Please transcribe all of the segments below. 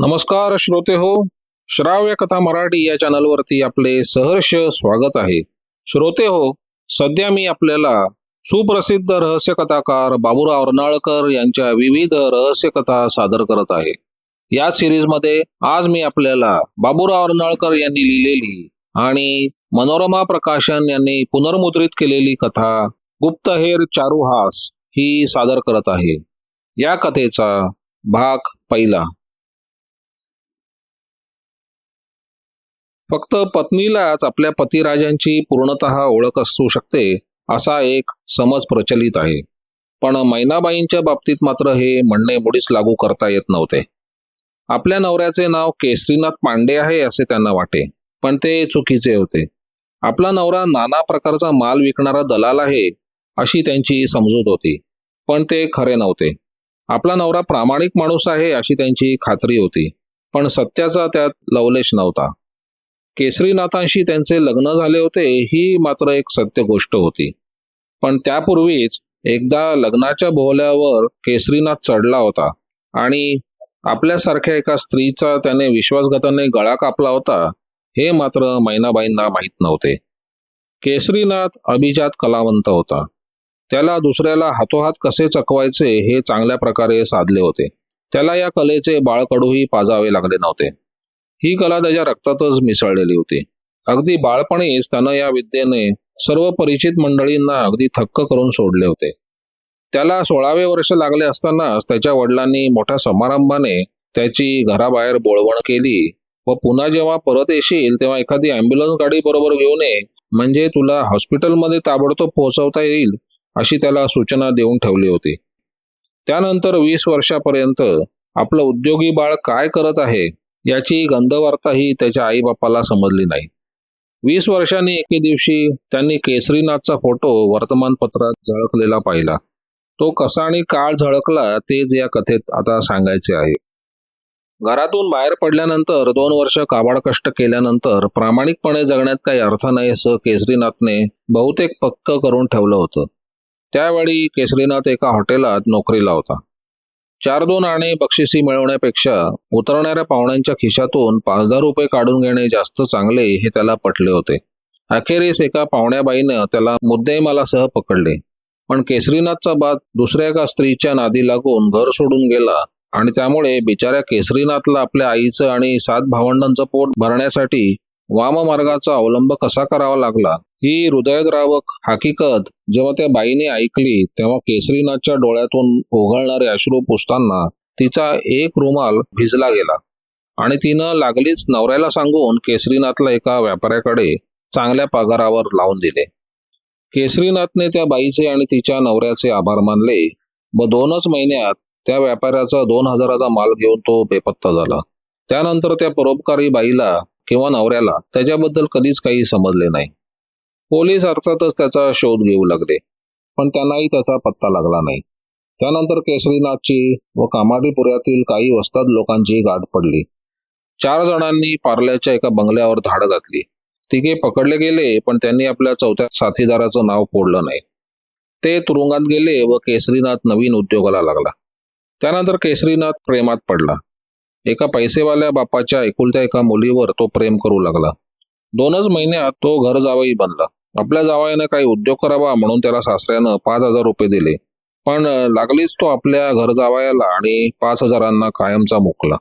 नमस्कार श्रोते हो श्राव्य कथा मराठी या चॅनलवरती आपले सहर्ष स्वागत आहे. श्रोते हो सध्या मी आपल्याला सुप्रसिद्ध रहस्य कथाकार बाबूराव अर्नाळकर यांच्या विविध रहस्य कथा सादर करत आहे. या सिरीजमध्ये आज मी आपल्याला बाबूराव अर्नाळकर यांनी लिहिलेली आणि मनोरमा प्रकाशन यांनी पुनर्मुद्रित केलेली कथा गुप्तहेर चारुहास ही सादर करत आहे. या कथेचा भाग पहिला. फक्त पत्नीलाच आपल्या पतिराजांची पूर्णतः ओळख असू शकते असा एक समज प्रचलित आहे. पण मैनाबाईंच्या बाबतीत मात्र हे म्हणणे मुळीच लागू करता येत नव्हते. आपल्या नवऱ्याचे नाव केसरीनाथ पांडे आहे असे त्यांना वाटे पण ते चुकीचे होते. आपला नवरा नाना प्रकारचा माल विकणारा दलाल आहे अशी त्यांची समजूत होती पण ते खरे नव्हते. आपला नवरा प्रामाणिक माणूस आहे अशी त्यांची खात्री होती पण सत्याचा त्यात लवलेश नव्हता. केसरीनाथांशी त्यांचे लग्न झाले होते ही मात्र एक सत्य गोष्ट होती. पण त्यापूर्वीच एकदा लग्नाच्या भोवल्यावर केसरीनाथ चढला होता आणि आपल्यासारख्या एका स्त्रीचा त्याने विश्वासघाताने गळा कापला होता हे मात्र मैनाबाईंना माहीत नव्हते. केसरीनाथ अभिजात कलावंत होता. त्याला दुसऱ्याला हातोहात कसे चकवायचे हे चांगल्या प्रकारे साधले होते. त्याला या कलेचे बाळकडूही पाजावे लागले नव्हते. ही कला त्याच्या रक्तातच मिसळलेली होती. अगदी बाळपणीच त्यानं या विद्येने सर्व परिचित मंडळींना अगदी थक्क करून सोडले होते. त्याला सोळावे वर्ष लागले असतानाच त्याच्या वडिलांनी मोठ्या समारंभाने त्याची घराबाहेर बोळवण केली व पुन्हा जेव्हा परत येशील तेव्हा एखादी अँब्युलन्स गाडी बरोबर घेऊन ये म्हणजे तुला हॉस्पिटलमध्ये ताबडतोब पोहोचवता येईल अशी त्याला सूचना देऊन ठेवली होती. त्यानंतर वीस वर्षापर्यंत आपलं उद्योगी बाळ काय करत आहे याची गंधवार्ताही त्याच्या आईबापाला समजली नाही. वीस वर्षांनी एके दिवशी त्यांनी केसरीनाथचा फोटो वर्तमानपत्रात झळकलेला पाहिला. तो कसा आणि काळ झळकला तेच या कथेत आता सांगायचे आहे. घरातून बाहेर पडल्यानंतर दोन वर्ष काबाड कष्ट केल्यानंतर प्रामाणिकपणे जगण्यात काही अर्थ नाही असं केसरीनाथने बहुतेक पक्क करून ठेवलं होतं. त्यावेळी केसरीनाथ एका हॉटेलात नोकरीला होता. चार दोन आणे बक्षिसी मिळवण्यापेक्षा उतरणाऱ्या पाहुण्यांच्या खिशातून पाच दहा रुपये काढून घेणे जास्त चांगले हे त्याला पटले होते. अखेरीस एका पाहुण्याबाईनं त्याला मुद्देमालासह पकडले. पण केसरीनाथचा बाद दुसऱ्या एका स्त्रीच्या नादी लागून घर सोडून गेला आणि त्यामुळे बिचाऱ्या केसरीनाथला आपल्या आईचं आणि सात भावंडांचं पोट भरण्यासाठी वाममार्गाचा अवलंब कसा करावा लागला? ही हृदयद्रावक हकीकत जेव्हा त्या बाईने ऐकली तेव्हा केसरीनाथच्या डोळ्यातून ओघळणारे अश्रू पुसताना तिचा एक रुमाल भिजला गेला. आणि तिनं लागलीच नवऱ्याला सांगून केसरीनाथला एका व्यापाऱ्याकडे चांगल्या पगारावर लावून दिले. केसरीनाथने त्या बाईचे आणि तिच्या नवऱ्याचे आभार मानले व दोनच महिन्यात त्या व्यापाऱ्याचा दोन हजाराचा माल घेऊन तो बेपत्ता झाला. त्यानंतर त्या परोपकारी बाईला किंवा नवऱ्याला त्याच्याबद्दल कधीच काही समजले नाही. पोलीस अर्थातच त्याचा शोध घेऊ लागले पण त्यांनाही त्याचा पत्ता लागला नाही. त्यानंतर केसरीनाथची व कामाडीपुऱ्यातील काही वस्ताद लोकांची गाठ पडली. चार जणांनी पार्ल्याच्या एका बंगल्यावर धाड घातली. तिघे पकडले गेले पण त्यांनी आपल्या चौथ्या साथीदाराचं नाव फोडलं नाही. ते तुरुंगात गेले व केसरीनाथ नवीन उद्योगाला लागला. त्यानंतर केसरीनाथ प्रेमात पडला. एका पैसेवाल्या बापाच्या एकुलत्या एका मुलीवर तो प्रेम करू लागला. दोनच महिन्यात तो घर जावई बनला. आपल्या जावयानं काही उद्योग करावा म्हणून त्याला सासऱ्यानं पाच हजार रुपये दिले. पण लागलीच तो आपल्या घर जावयाला आणि पाच हजारांना कायमचा मुकला.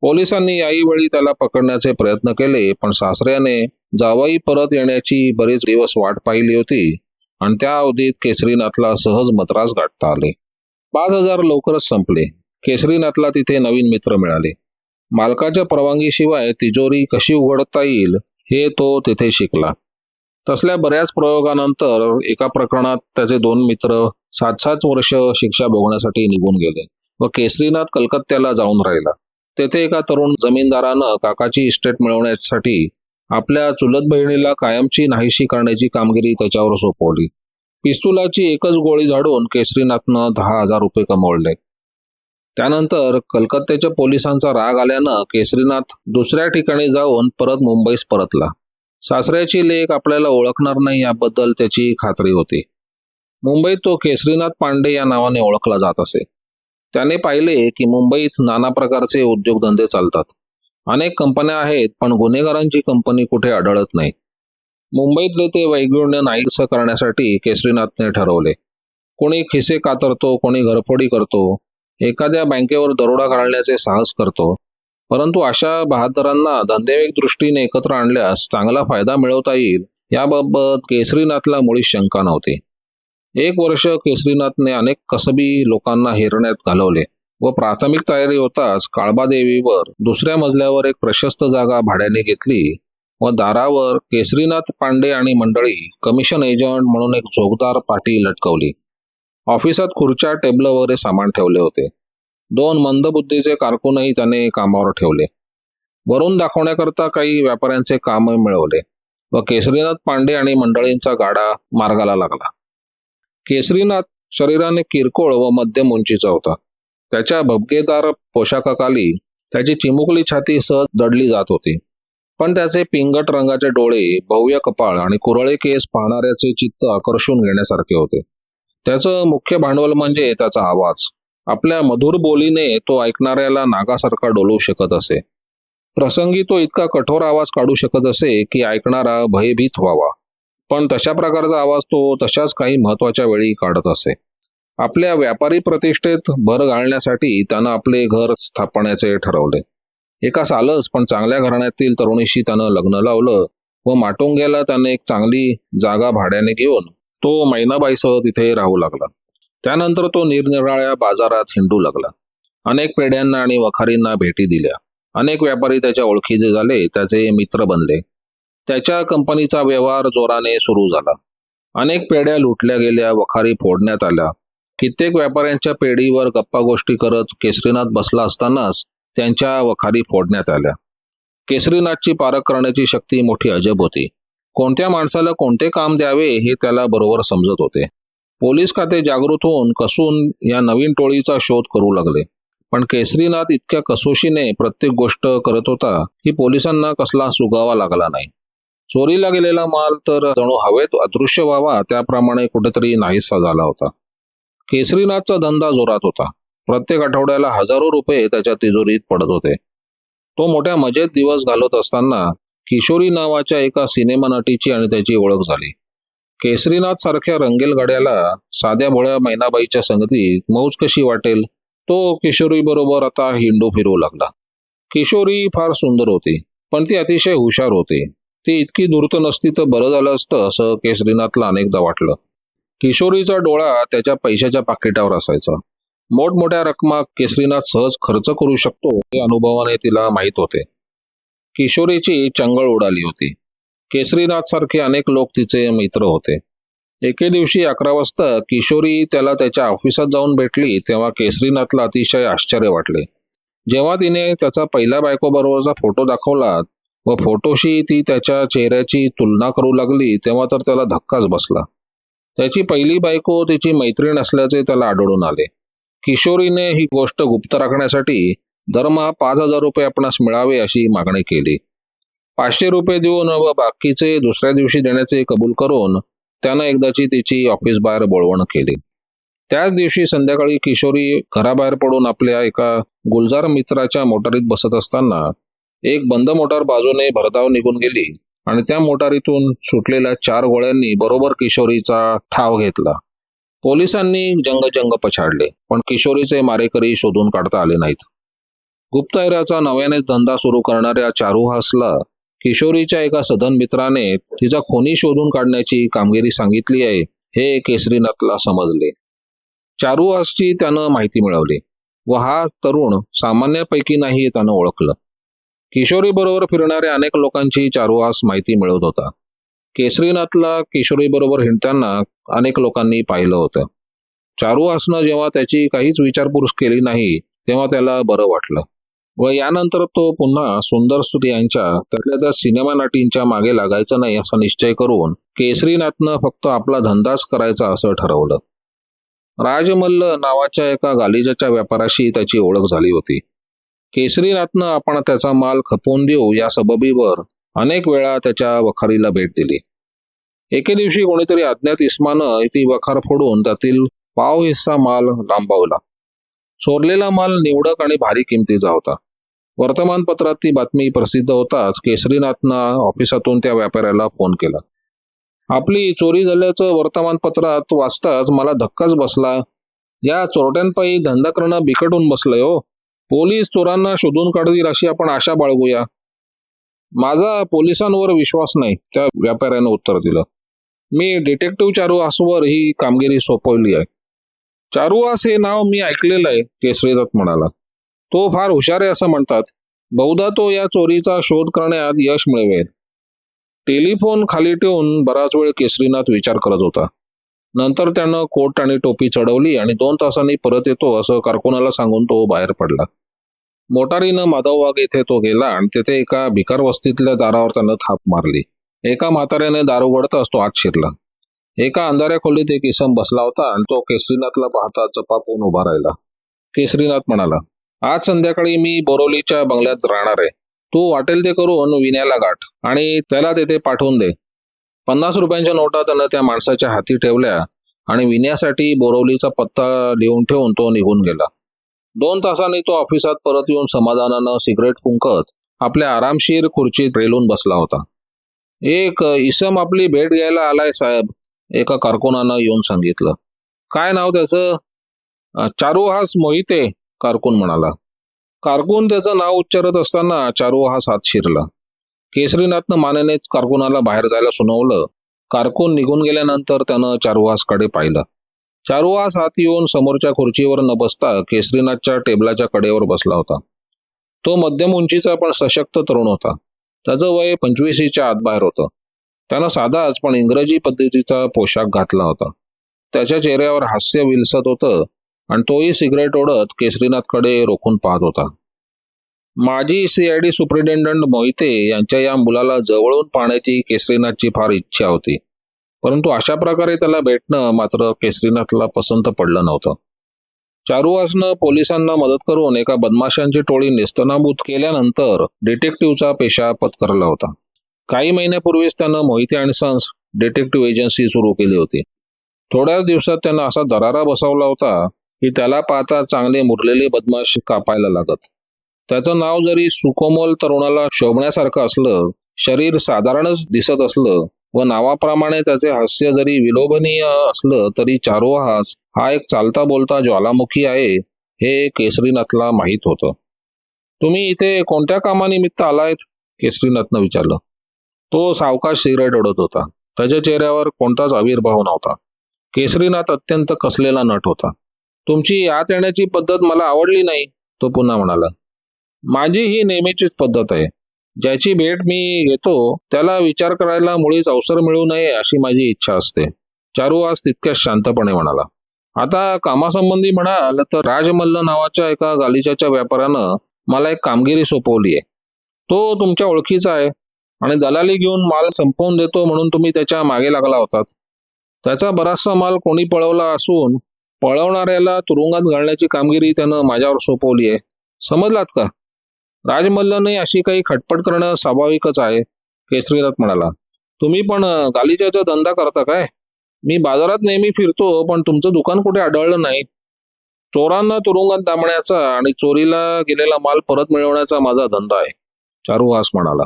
पोलिसांनी याही वेळी त्याला पकडण्याचे प्रयत्न केले पण सासऱ्याने जावई परत येण्याची बरेच दिवस वाट पाहिली होती आणि त्या अवधीत केसरीनाथला सहज मद्रास गाठता आले. पाच हजार लवकरच संपले. केसरीनाथला तिथे नवीन मित्र मिळाले. मालकाच्या परवानगीशिवाय तिजोरी कशी उघडता येईल हे तो तिथे शिकला. तसल्या बऱ्याच प्रयोगानंतर एका प्रकरणात त्याचे दोन मित्र सात सात वर्ष शिक्षा भोगण्यासाठी निघून गेले व केसरीनाथ कलकत्त्याला जाऊन राहिला. तेथे एका तरुण जमीनदारानं काकाची इस्टेट मिळवण्यासाठी आपल्या चुलत बहिणीला कायमची नाहीशी करण्याची कामगिरी त्याच्यावर सोपवली. पिस्तुलाची एकच गोळी झाडून केसरीनाथनं दहा हजार रुपये कमवले. त्यानंतर कलकत्त्याच्या पोलिसांचा राग आल्यानं केसरीनाथ दुसऱ्या ठिकाणी जाऊन परत मुंबईस परतला. सासऱ्याची लेख आपल्याला ओळखणार नाही याबद्दल त्याची खात्री होती. मुंबईत तो केसरीनाथ पांडे या नावाने ओळखला जात असे. त्याने पाहिले की मुंबईत नाना प्रकारचे उद्योगधंदे चालतात. अनेक कंपन्या आहेत पण गुन्हेगारांची कंपनी कुठे आढळत नाही. मुंबईतले ते वैगुण्य नाहीसं करण्यासाठी केसरीनाथने ठरवले. कोणी खिसे कातरतो कोणी घरफोडी करतो एखाद्या बँकेवर दरोडा घालण्याचे साहस करतो. परंतु अशा बहादरांना धंदेविक दृष्टीने एकत्र आणल्यास चांगला फायदा मिळवता येईल याबाबत केसरीनाथला मुळीच शंका नव्हती. एक वर्ष केसरीनाथने अनेक कसबी लोकांना हेरण्यात घालवले व प्राथमिक तयारी होताच काळबादेवीवर दुसऱ्या मजल्यावर एक प्रशस्त जागा भाड्याने घेतली व दारावर केसरीनाथ पांडे आणि मंडळी कमिशन एजंट म्हणून एक झोगदार पाटी लटकवली. ऑफिसात खुर्च्या टेबल वगैरे सामान ठेवले होते. दोन मंदबुद्धीचे कारकूनही त्याने कामावर ठेवले. वरून दाखवण्याकरता काही व्यापाऱ्यांचे काम मिळवले व केसरीनाथ पांडे आणि मंडळींचा गाडा मार्गाला लागला. केसरीनाथ शरीराने किरकोळ व मध्यम उंचीचा होता. त्याच्या भबकेदार पोशाखाखाली त्याची चिमुकली छाती सहज दडली जात होती. पण त्याचे पिंगट रंगाचे डोळे भव्य कपाळ आणि कुरळे केस पाहणाऱ्याचे चित्त आकर्षून घेण्यासारखे होते. त्याचं मुख्य भांडवल म्हणजे त्याचा आवाज. आपल्या मधुर बोलीने तो ऐकणाऱ्याला नागासारखा डोलवू शकत असे. प्रसंगी तो इतका कठोर आवाज काढू शकत असे की ऐकणारा भयभीत व्हावा. पण तशा प्रकारचा आवाज तो तशाच काही महत्त्वाच्या वेळी काढत असे. आपल्या व्यापारी प्रतिष्ठेत भर घालण्यासाठी त्यानं आपले घर स्थापण्याचे ठरवले. एका सालच पण चांगल्या घराण्यातील तरुणीशी त्यानं लग्न लावलं व माटुंग्याला त्याने एक चांगली जागा भाड्याने घेऊन तो मैनाबाईसह तिथे राहू लागला. त्यानंतर तो निरनिराळ्या बाजारात हिंडू लागला. अनेक पेढ्यांना आणि वखारींना भेटी दिल्या. अनेक व्यापारी त्याच्या ओळखीचे झाले त्याचे मित्र बनले. त्याच्या कंपनीचा व्यवहार जोराने सुरू झाला. अनेक पेढ्या लुटल्या गेल्या वखारी फोडण्यात आल्या. कित्येक व्यापाऱ्यांच्या पेढीवर गप्पा गोष्टी करत केसरीनाथ बसला असतानाच त्यांच्या वखारी फोडण्यात आल्या. केसरीनाथची पारख करण्याची शक्ती मोठी अजब होती. कोणत्या माणसाला कोणते काम द्यावे हे त्याला बरोबर समजत होते. पोलीस खाते जागृत होऊन कसून या नवीन टोळीचा शोध करू लागले. पण केसरीनाथ इतक्या कसोशीने प्रत्येक गोष्ट करत होता की पोलिसांना कसला सुगावा लागला नाही. चोरीला गेलेला माल तर जणू हवेत अदृश्य व्हावा त्याप्रमाणे कुठेतरी नाहीसा झाला होता. केसरीनाथचा धंदा जोरात होता. प्रत्येक आठवड्याला हजारो रुपये त्याच्या तिजोरीत पडत होते. तो मोठ्या मजेत दिवस घालवत असताना किशोरी नावाच्या एका सिनेमा नटीची आणि त्याची ओळख झाली. केसरीनाथ सारख्या रंगेल गड्याला साध्या भोळ्या मैनाबाईच्या संगतीत मौज कशी वाटेल? तो किशोरी बरोबर आता हिंडू फिरू लागला. किशोरी फार सुंदर होती पण ती अतिशय हुशार होती. ती इतकी धूर्त नसती तर बरं झालं असतं असं केसरीनाथला अनेकदा वाटलं. किशोरीचा डोळा त्याच्या पैशाच्या पाकिटावर असायचा. मोठमोठ्या रकमा केसरीनाथ सहज खर्च करू शकतो हे अनुभवाने तिला माहीत होते. किशोरीची चंगळ उडाली होती. केसरीनाथ सारखे अनेक लोक तिचे मित्र होते. एके दिवशी अकरा वाजता किशोरी त्याला त्याच्या ऑफिसात जाऊन भेटली तेव्हा केसरीनाथला अतिशय आश्चर्य वाटले. जेव्हा तिने त्याचा पहिल्या बायकोबरोबरचा फोटो दाखवला व फोटोशी ती त्याच्या चेहऱ्याची तुलना करू लागली तेव्हा तर त्याला धक्काच बसला. त्याची पहिली बायको तिची मैत्रीण असल्याचे त्याला आढळून आले. किशोरीने ही गोष्ट गुप्त राखण्यासाठी दरमहा पाच हजार रुपये आपणास मिळावे अशी मागणी केली. पाचशे रुपये देऊन व बाकीचे दुसऱ्या दिवशी देण्याचे कबूल करून त्यानं एकदाची तिची ऑफिस बाहेर बोळवण केली. त्याच दिवशी संध्याकाळी किशोरी घराबाहेर पडून आपल्या एका गुलजार मित्राच्या मोटारीत बसत असताना एक बंद मोटार बाजूने भरधाव निघून गेली आणि त्या मोटारीतून सुटलेल्या चार गोळ्यांनी बरोबर किशोरीचा ठाव घेतला. पोलिसांनी जंगजंग पछाडले पण किशोरीचे मारेकरी शोधून काढता आले नाहीत. गुप्तहेराचा नव्याने धंदा सुरू करणाऱ्या चारुहासला किशोरीच्या एका सधन मित्राने तिचा खोनी शोधून काढण्याची कामगिरी सांगितली आहे हे केसरीनाथला समजले. चारुहासची त्यानं माहिती मिळवली व हा तरुण सामान्यापैकी नाही त्यानं ओळखलं. किशोरी बरोबर फिरणाऱ्या अनेक लोकांची चारुहास माहिती मिळवत होता. केसरीनाथला किशोरी बरोबर हिंडताना अनेक लोकांनी पाहिलं होतं. चारुहासनं जेव्हा त्याची काहीच विचारपूस केली नाही तेव्हा त्याला बरं वाटलं. व यानंतर तो पुन्हा सुंदर स्त्रियांच्या त्यातल्या त्या सिनेमा नटींच्या मागे लागायचं नाही असा निश्चय करून केसरीनाथनं फक्त आपला धंदाच करायचा असं ठरवलं. राजमल्ल नावाच्या एका गालिजाच्या व्यापाराशी त्याची ओळख झाली होती. केसरीनाथनं आपण त्याचा माल खपवून देऊ या सबबीवर अनेक वेळा त्याच्या वखारीला भेट दिली. एके दिवशी कोणीतरी अज्ञात इस्मानं ती वखार फोडून त्यातील पाव हिस्सा माल लांबवला. चोरलेला माल निवडक आणि भारी किमतीचा होता. वर्तमानपत्रात ती बातमी प्रसिद्ध होताच केसरीनाथनं ऑफिसातून त्या व्यापाऱ्याला फोन केला. आपली चोरी झाल्याचं वर्तमानपत्रात वाचताच मला धक्काच बसला. या चोरट्यांपायी धंदा करणं बिकटून बसलंय हो. पोलीस चोरांना शोधून काढतील अशी आपण आशा बाळगूया. माझा पोलिसांवर विश्वास नाही त्या व्यापाऱ्यानं उत्तर दिलं. मी डिटेक्टिव्ह चारू आसवर ही कामगिरी सोपवली आहे. चारुवास हे नाव मी ऐकलेलं आहे केसरीदत्त म्हणाला. तो फार हुशार आहे असं म्हणतात. बहुधा तो या चोरीचा शोध करण्यात यश मिळवेल. टेलिफोन खाली ठेवून बराच वेळ केसरीनाथ विचार करत होता. नंतर त्यानं कोट आणि टोपी चढवली आणि दोन तासांनी परत येतो असं कारकुनाला सांगून तो बाहेर पडला. मोटारीनं माधववाग येथे तो गेला आणि तेथे एका भिकार वस्तीतल्या दारावर त्यानं थाप मारली. एका म्हाताऱ्याने दार उघडताच तो आत शिरला. एका अंधाऱ्या खोलीत एक इसम बसला होता आणि तो केसरीनाथला पाहता चपापून उभा राहिला. केसरीनाथ म्हणाला आज संध्याकाळी मी बोरोलीच्या बंगल्यात राहणार आहे. तू वाटेल ते करून विण्याला गाठ आणि त्याला तेथे पाठवून दे. पन्नास रुपयांच्या नोटा त्यानं त्या माणसाच्या हाती ठेवल्या आणि विण्यासाठी बोरवलीचा पत्ता लिहून ठेवून तो निघून गेला. दोन तासांनी तो ऑफिसात परत येऊन समाधानानं सिगरेट फुंकत आपल्या आरामशीर खुर्चीत रेलून बसला होता. एक इसम आपली भेट घ्यायला आलाय साहेब एका कारकुनानं येऊन सांगितलं. काय नाव त्याचं? चारुहास मोहिते. कारकून म्हणाला. कारकून त्याचं नाव उच्चारत असताना चारुहास हात शिरला. केसरीनाथनं मानेनेच कारकुनाला बाहेर जायला सुनावलं. कारकून निघून गेल्यानंतर त्यानं चारुहासकडे पाहिलं. चारुहास हात येऊन समोरच्या खुर्चीवर न बसता केसरीनाथच्या टेबलाच्या कडेवर बसला होता. तो मध्यम उंचीचा पण सशक्त तरुण होता. त्याचं वय पंचवीसीच्या आतबाहेर होतं. त्यानं साधाच पण इंग्रजी पद्धतीचा पोशाख घातला होता. त्याच्या चेहऱ्यावर हास्य विलसत होतं. आणि तोही सिगरेट ओढत केसरीनाथकडे रोखून पाहत होता. माजी सीआयडी सुप्रिटेंडंट मोहिते यांच्या या मुलाला जवळून पाहण्याची केसरीनाथची फार इच्छा होती. परंतु अशा प्रकारे त्याला भेटणं मात्र केसरीनाथला पसंत पडलं नव्हतं. चारुवासनं पोलिसांना मदत करून एका बदमाशांची टोळी नेस्तनाबूत केल्यानंतर डिटेक्टिव्हचा पेशा पत्करला होता. काही महिन्यापूर्वीच त्यानं मोहिते आणि सन्स डिटेक्टिव्ह एजन्सी सुरू केली होती. थोड्याच दिवसात त्यानं असा दरारा बसवला होता की त्याला पाहता चांगले मुरलेले बदमाश कापायला लागत. त्याचं नाव जरी सुकोमल तरुणाला शोभण्यासारखं असलं शरीर साधारणच दिसत असलं व नावाप्रमाणे त्याचे हास्य जरी विलोभनीय असलं तरी चारोहास हा एक चालता बोलता ज्वालामुखी आहे हे केसरीनाथला माहीत होतं. तुम्ही इथे कोणत्या कामानिमित्त आलायत? केसरीनाथनं विचारलं. तो सावकाश सिगरेट ओढत होता. त्याच्या चेहऱ्यावर कोणताच आविर्भाव नव्हता. केसरीनाथ अत्यंत कसलेला नट होता. तुमची आत येण्याची पद्धत मला आवडली नाही तो पुन्हा म्हणाला. माझी ही नेहमीचीच पद्धत आहे. ज्याची भेट मी घेतो त्याला विचार करायला मुळीच अवसर मिळू नये अशी माझी इच्छा असते. चारू आज तितक्याच शांतपणे म्हणाला. आता कामासंबंधी म्हणाल तर राजमल्ल नावाच्या एका गालिच्याच्या व्यापाऱ्यानं मला एक कामगिरी सोपवली आहे. तो तुमच्या ओळखीचा आहे आणि दलाली घेऊन माल संपवून देतो म्हणून तुम्ही त्याच्यामागे लागला होतात. त्याचा बराचसा माल कोणी पळवला असून पळवणाऱ्याला तुरुंगात घालण्याची कामगिरी त्यानं माझ्यावर सोपवली आहे. समजलात का? राजमल्लनही अशी काही खटपट करणं स्वाभाविकच आहे केसरीनाथ म्हणाला. तुम्ही पण गालिच्याचा धंदा करता काय? मी बाजारात नेहमी फिरतो पण तुमचं दुकान कुठे आढळलं नाही. चोरांना तुरुंगात दाबण्याचा आणि चोरीला गेलेला माल परत मिळवण्याचा माझा धंदा आहे चारुहास म्हणाला.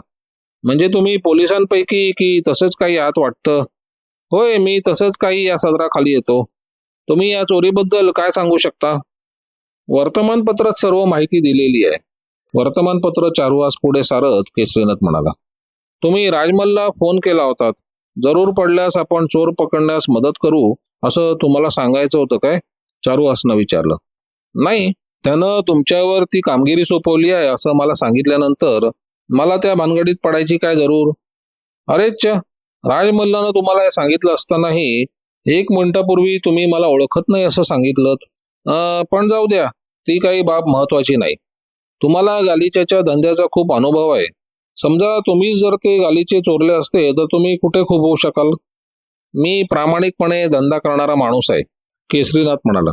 म्हणजे तुम्ही पोलिसांपैकी की तसंच काही आहात वाटतं? होय मी तसंच काही या सदराखाली येतो. तुम्ही या चोरीबद्दल काय सांगू शकता? वर्तमानपत्रात सर्व माहिती दिलेली आहे. वर्तमानपत्र चारुवास पुढे सारत केसरीनाथ म्हणाला. तुम्ही राजमलला फोन केला होतात जरूर पडल्यास आपण चोर पकडण्यास मदत करू असं तुम्हाला सांगायचं होतं काय? चारुवासनं विचारलं. नाही त्यानं तुमच्यावर ती कामगिरी सोपवली आहे असं मला सांगितल्यानंतर मला त्या भानगडीत पडायची काय जरूर? अरेच राजमल्लानं तुम्हाला हे सांगितलं असतानाही एक मिनिटापूर्वी तुम्ही मला ओळखत नाही असं सांगितलं. पण जाऊ द्या ती काही बाब महत्वाची नाही. तुम्हाला गालिच्याच्या धंद्याचा खूप अनुभव आहे. समजा तुम्ही जर ते गालिचे चोरले असते तर तुम्ही कुठे खूप होऊ शकाल? मी प्रामाणिकपणे धंदा करणारा माणूस आहे केसरीनाथ म्हणाला.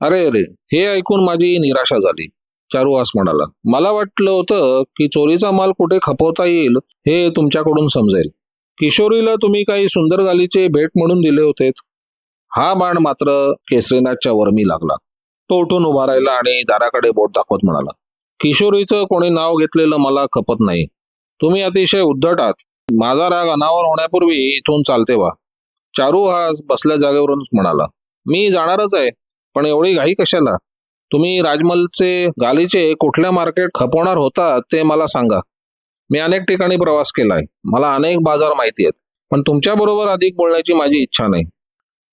अरे अरे हे ऐकून माझी निराशा झाली चारुहास म्हणाला. मला वाटलं होतं की चोरीचा माल कुठे खपवता येईल हे तुमच्याकडून समजेल. किशोरीला तुम्ही काही सुंदर गालीचे भेट म्हणून दिले होते हा बाण मात्र केसरीनाथच्या वर्मी लागला. तो उठून उभा राहिला आणि दाराकडे बोट दाखवत म्हणाला किशोरीचं कोणी नाव घेतलेलं मला खपत नाही. तुम्ही अतिशय उद्धट आहात. माझा राग अनावर होण्यापूर्वी इथून चालते वा चारू हा बसल्या जागेवरूनच म्हणाला मी जाणारच आहे पण एवढी घाई कशाला? तुम्ही राजमलचे गालीचे कुठल्या मार्केट खपवणार होता ते मला सांगा. मी अनेक ठिकाणी प्रवास केलाय. मला अनेक बाजार माहिती आहेत. पण तुमच्या बरोबर अधिक बोलण्याची माझी इच्छा नाही.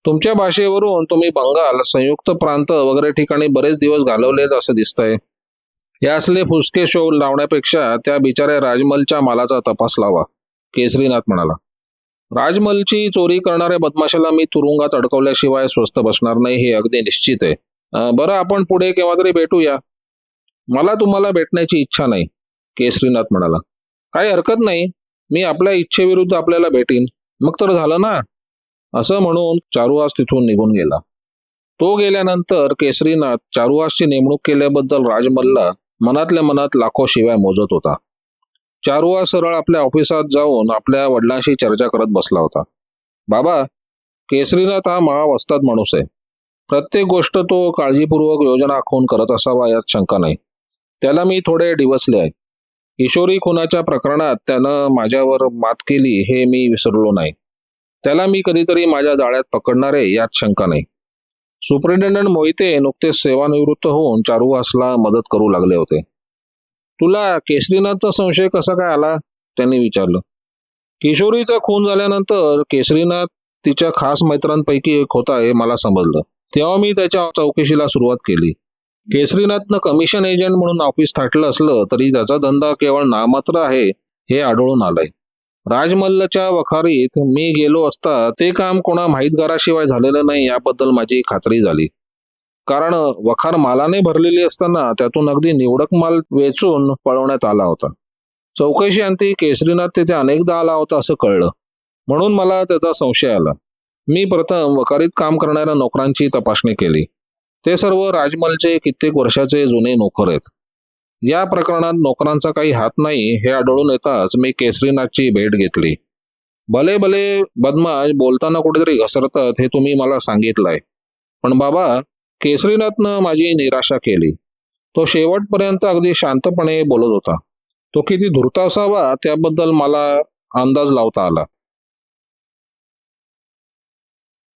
तुमच्या भाषेवरून तुम्ही बंगाल संयुक्त प्रांत वगैरे ठिकाणी बरेच दिवस घालवलेत असं दिसतंय. या असले फुसके शो लावण्यापेक्षा त्या बिचाऱ्या राजमलच्या मालाचा तपास लावा केसरीनाथ म्हणाला. राजमलची चोरी करणाऱ्या बदमाशाला मी तुरुंगात अडकवल्याशिवाय स्वस्त बसणार नाही हे अगदी निश्चित आहे. बरं आपण पुढे केव्हा तरी भेटूया. मला तुम्हाला भेटण्याची इच्छा नाही केसरीनाथ म्हणाला. काही हरकत नाही. मी आपल्या इच्छेविरुद्ध आपल्याला भेटीन. मग तर झालं ना? असं म्हणून चारुहास तिथून निघून गेला. तो गेल्यानंतर केसरीनाथ चारुहासची नेमणूक केल्याबद्दल राजमल्ला मनातल्या मनात लाखो शिवाय मोजत होता. चारुहास सरळ आपल्या ऑफिसात जाऊन आपल्या वडिलांशी चर्चा करत बसला होता. बाबा केसरीनाथ हा महावस्ताद माणूस आहे. प्रत्येक गोष्ट तो काळजीपूर्वक योजना आखून करत असावा यात शंका नाही. त्याला मी थोडे डिवसले आहे किशोरी खुनाच्या प्रकरणात त्यानं माझ्यावर मात केली हे मी विसरलो नाही. त्याला मी कधीतरी माझ्या जाळ्यात पकडणार आहे यात शंका नाही. सुपरिटेंडंट मोहिते नुकतेच सेवानिवृत्त होऊन चारुहासला मदत करू लागले होते. तुला केसरीनाथचा संशय कसा काय आला? त्यांनी विचारलं. किशोरीचा खून झाल्यानंतर केसरीनाथ तिच्या खास मैत्रांपैकी एक होता हे मला समजलं. तेव्हा मी त्याच्या चौकशीला सुरुवात केली. केसरीनाथनं कमिशन एजंट म्हणून ऑफिस थाटलं असलं तरी त्याचा धंदा केवळ नामात्र आहे हे आढळून आलंय. राजमल्लच्या वखारीत मी गेलो असता ते काम कोणा माहितगाराशिवाय झालेलं नाही याबद्दल माझी खात्री झाली. कारण वखार मालाने भरलेली असताना त्यातून अगदी निवडक माल वेचून पळवण्यात आला होता. चौकशी अंती केसरीनाथ तिथे अनेकदा आला होता असं कळलं. म्हणून मला त्याचा संशय आला. मी प्रथम वकारीत काम करणाऱ्या नोकरांची तपासणी केली. ते सर्व राजमलचे कित्येक वर्षाचे जुने नोकर आहेत. या प्रकरणात नोकरांचा काही हात नाही हे आढळून येताच मी केसरीनाथची भेट घेतली. भले भले बदमाश बोलताना कुठेतरी घसरतात हे तुम्ही मला सांगितलंय. पण बाबा केसरीनाथनं माझी निराशा केली. तो शेवटपर्यंत अगदी शांतपणे बोलत होता. तो किती धुरता असावा त्याबद्दल मला अंदाज लावता आला.